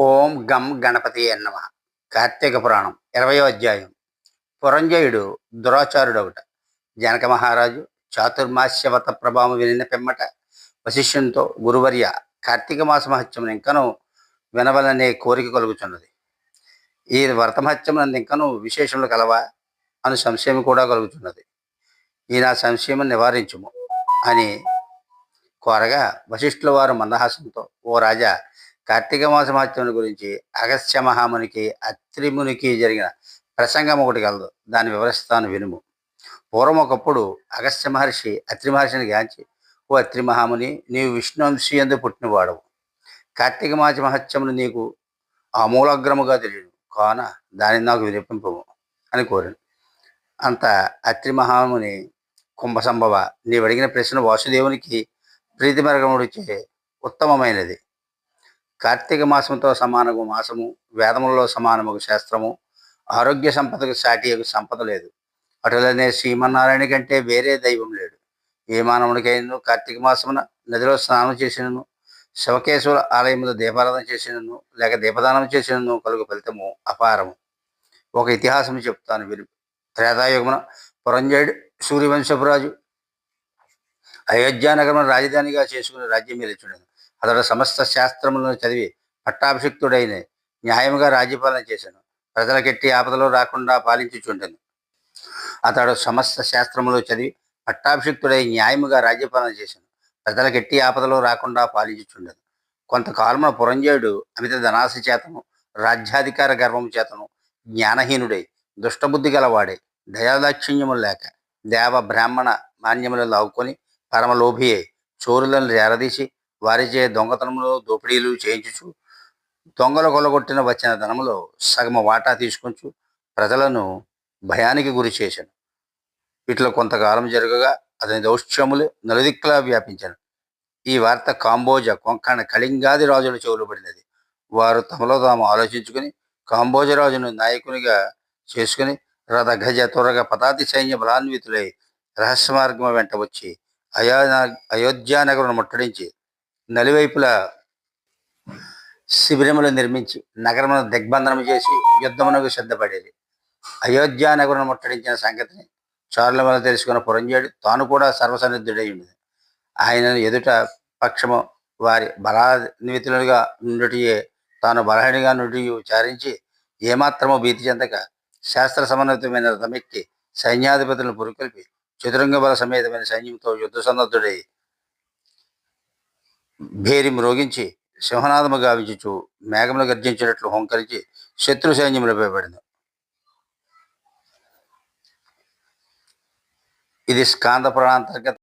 ఓం గం గణపతి అన్నమ కార్తీక పురాణం ఇరవయో అధ్యాయం. పురంజయుడు దురాచారుడు జనక మహారాజు చాతుర్మాస్యవత ప్రభావం వినిన పిమ్మట వశిష్యునితో గురువర్య కార్తీక మాస మహత్యమును ఇంకను వినవలనే కోరిక కలుగుతున్నది ఈ వ్రతమహత్యం మహత్యమునందు ఇంకను విశేషములు కలవా అను సంశయం కూడా కలుగుతున్నది ఈ నా సంశయం నివారించుము అని కోరగా వశిష్ఠుల వారు మందహాసంతో ఓ రాజా కార్తీక మాస మహత్యముల గురించి అగస్త్య మహామునికి అత్రిమునికి జరిగిన ప్రసంగం ఒకటి కలదు. దాన్ని వివరిస్తాను వినుము. పూర్వం ఒకప్పుడు అగస్త్య మహర్షి అత్రి మహర్షిని గాంచి ఓ అత్రి మహాముని నీవు విష్ణువంశీ ఎందు పుట్టినవాడవు. కార్తీక మాస మహత్యమును నీకు ఆమూలగ్రముగా తెలియదు. కాన దానిని నాకు వినిపింపము అని కోరాను. అంత అత్రి మహాముని కుంభసంభవ నీవు అడిగిన ప్రశ్న వాసుదేవునికి ప్రీతి మెరగముడిచే ఉత్తమమైనది. కార్తీక మాసంతో సమానము మాసము వేదములలో సమానము శాస్త్రము. ఆరోగ్య సంపదకు సాటియకు సంపద లేదు. అటులనే శ్రీమన్నారాయణ కంటే వేరే దైవం లేడు. ఏ మానవునికైనా కార్తీక మాసమున నదిలో స్నానం చేసినను శివకేశ్వర ఆలయంలో దీపారాధన చేసినను లేక దీపదానం చేసినను కలుగు ఫలితము అపారము. ఒక ఇతిహాసం చెప్తాను విను. త్రేతాయుగమున పురంజయుడు సూర్యవంశపురాజు అయోధ్యానగరం రాజధానిగా చేసుకుని రాజ్యం మేలుచుండెను అతడు సమస్త శాస్త్రములను చదివి పట్టాభిషిక్తుడైన న్యాయముగా రాజ్యపాలన చేశాను. ప్రజలకెట్టి ఆపదలో రాకుండా పాలించుచుండెను. అతడు సమస్త శాస్త్రములు చదివి పట్టాభిషిక్తుడై న్యాయముగా రాజ్యపాలన చేశాను. ప్రజలకెట్టి ఆపదలో రాకుండా పాలించుచుండెను. కొంతకాలమున పురంజయుడు అమిత ధనాశ చేతను రాజ్యాధికార గర్వము చేతను జ్ఞానహీనుడై దుష్టబుద్ధి గలవాడే దయాదాక్షిణ్యములు లేక దేవ బ్రాహ్మణ మాన్యములు లావుకొని పరమలోభియే చోరులను చేరదీసి వారిచే దొంగతనములు దోపిడీలు చేయించుచు దొంగలు కొలగొట్టిన వచ్చిన ధనంలో సగమ వాటా తీసుకొంచు ప్రజలను భయానికి గురి చేశాను వీటిలో కొంతకాలం జరగగా అతని దౌష్ట్యములు నలుదిక్కులా వ్యాపించాను. ఈ వార్త కాంబోజ కొంకణ కళింగాది రాజుల చెవులు పడినది. వారు తమలో తాము ఆలోచించుకుని కాంబోజ రాజును నాయకునిగా చేసుకుని రథ గజ త్వరగా పదాతి సైన్య బలాన్వితులై రహస్య మార్గం వెంట వచ్చి అయో అయోధ్య ముట్టడించి నలువైపులా శిబిరములు నిర్మించి నగరమును దిగ్బంధనం చేసి యుద్ధమునకు సిద్ధపడేది. అయోధ్య నగరం ముట్టడించిన సంగతిని చారుల వల్ల తెలుసుకున్న పురంజేడు తాను కూడా సర్వసన్నిధుడై ఉండేది ఆయన ఎదుట పక్షము వారి బలాన్వితులుగా నుండియే తాను బలహీనగా నుండి విచారించి ఏమాత్రమో భీతి చెందక శాస్త్ర సమన్వితమైన రథమెక్కి సైన్యాధిపతులను పురుకొల్పి చతురంగ బల సమేతమైన సైన్యంతో యుద్ధ సన్నద్ధుడై భేరి మ్రోగించి సింహనాదము గావించుచు మేఘములు గర్జించినట్లు హోంకరించి శత్రు సైన్యములపై పడింది ఇది స్కాంద ప్రాణాంతర్గత